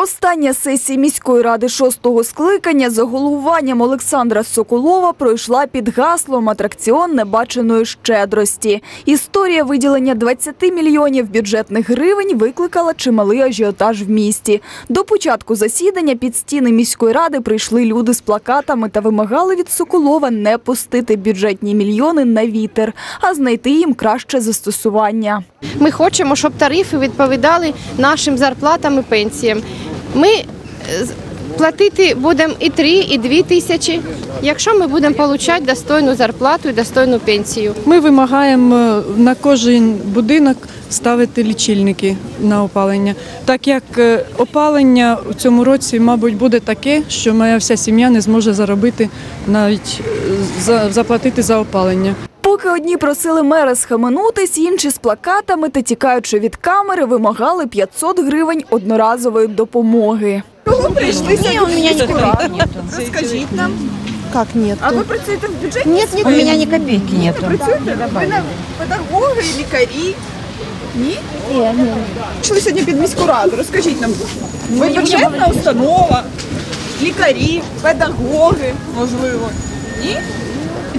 Остання сесія міської ради шостого скликання за головуванням Олександра Соколова пройшла під гаслом «Атракціон небаченої щедрості». Історія виділення 20 мільйонів бюджетних гривень викликала чималий ажіотаж в місті. До початку засідання під стіни міської ради прийшли люди з плакатами та вимагали від Соколова не пустити бюджетні мільйони на вітер, а знайти їм краще застосування. Ми хочемо, щоб тарифи відповідали нашим зарплатам і пенсіям. Ми е, платити будемо і 3, і 2 тисячі, якщо ми будемо отримати достойну зарплату і достойну пенсію. Ми вимагаємо е, на кожен будинок ставити лічильники на опалення, так як е, опалення у цьому році, мабуть, буде таке, що моя вся сім'я не зможе заробити навіть за- заплатити за опалення. Поки одні просили мера схаменутись, інші з плакатами та тікаючи від камери, вимагали 500 гривень одноразової допомоги. Не, у меня ни копейки нету. Розкажіть нам, Как нет? а ви працюєте в бюджеті? Нет, нет, у меня ни копейки нету. Працюєте? Ви на педагоги, лікарі? Ні? Нет, нет. Пішли сьогодні під міську раду. Розкажіть нам, ви бюджетна установа, лікарі, педагоги, можливо. Ні?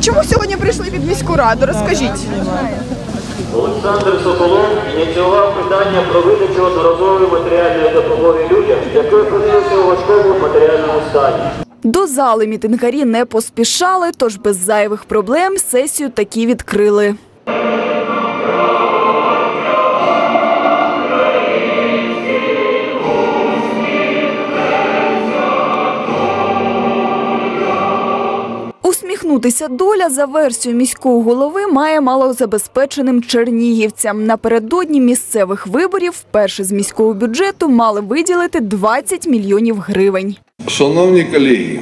Чому сьогодні прийшли під міську раду? Розкажіть. Олександр Соколов ініціював питання про видачу одноразової матеріальної допомоги людям, які опинилися у важкому матеріальному стані. До зали мітингарі не поспішали, тож без зайвих проблем сесію таки відкрили. Усміхнутися доля за версією міського голови має малозабезпеченим чернігівцям. Напередодні місцевих виборів вперше з міського бюджету мали виділити 20 мільйонів гривень. Шановні колеги,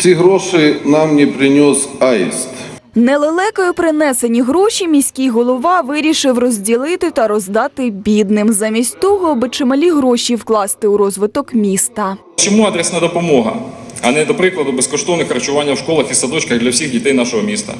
ці гроші нам не приніс аїст. Нелелекою принесені гроші міський голова вирішив розділити та роздати бідним. Замість того, аби чималі гроші вкласти у розвиток міста. Чому адресна допомога, а не, до прикладу, безкоштовне харчування в школах і садочках для всіх дітей нашого міста?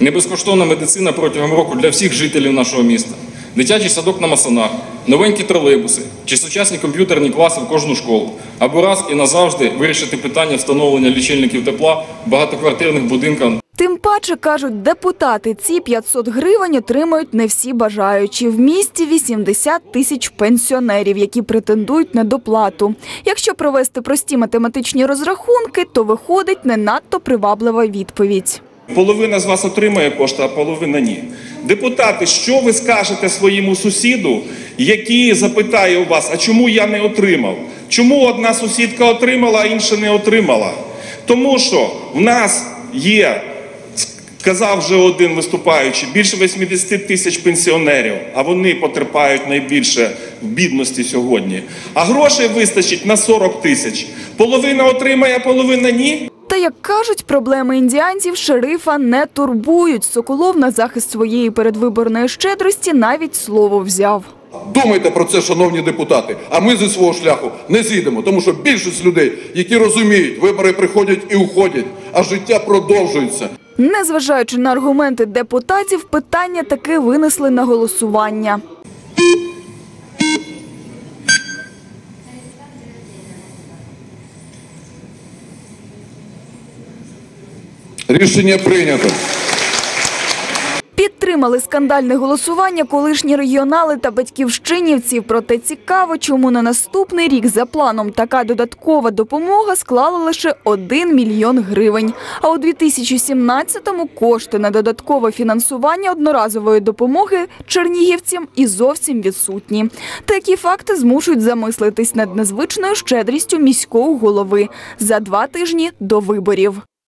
Не безкоштовна медицина протягом року для всіх жителів нашого міста, дитячий садок на масонах, новенькі тролейбуси чи сучасні комп'ютерні класи в кожну школу, або раз і назавжди вирішити питання встановлення лічильників тепла в багатоквартирних будинках Тим паче, кажуть депутати, ці 500 гривень отримають не всі бажаючі. В місті 80 тисяч пенсіонерів, які претендують на доплату. Якщо провести прості математичні розрахунки, то виходить не надто приваблива відповідь. Половина з вас отримає кошти, а половина ні. Депутати, що ви скажете своєму сусіду, який запитає у вас, а чому я не отримав? Чому одна сусідка отримала, а інша не отримала? Тому що в нас є, казав вже один виступаючий, більше 80 тисяч пенсіонерів, а вони потерпають найбільше в бідності сьогодні. А грошей вистачить на 40 тисяч. Половина отримає, а половина ні. Та як кажуть, проблеми індіанців шерифа не турбують. Соколов на захист своєї передвиборної щедрості навіть слово взяв. Думайте про це, шановні депутати. А ми зі свого шляху не зійдемо, тому що більшість людей, які розуміють, вибори приходять і уходять, а життя продовжується. Незважаючи на аргументи депутатів, питання таки винесли на голосування. Рішення прийнято. Підтримали скандальне голосування колишні регіонали та батьківщинівці. Проте цікаво, чому на наступний рік за планом така додаткова допомога склала лише 1 мільйон гривень. А у 2017-му кошти на додаткове фінансування одноразової допомоги чернігівцям і зовсім відсутні. Такі факти змушують замислитись над незвичною щедрістю міського голови за два тижні до виборів.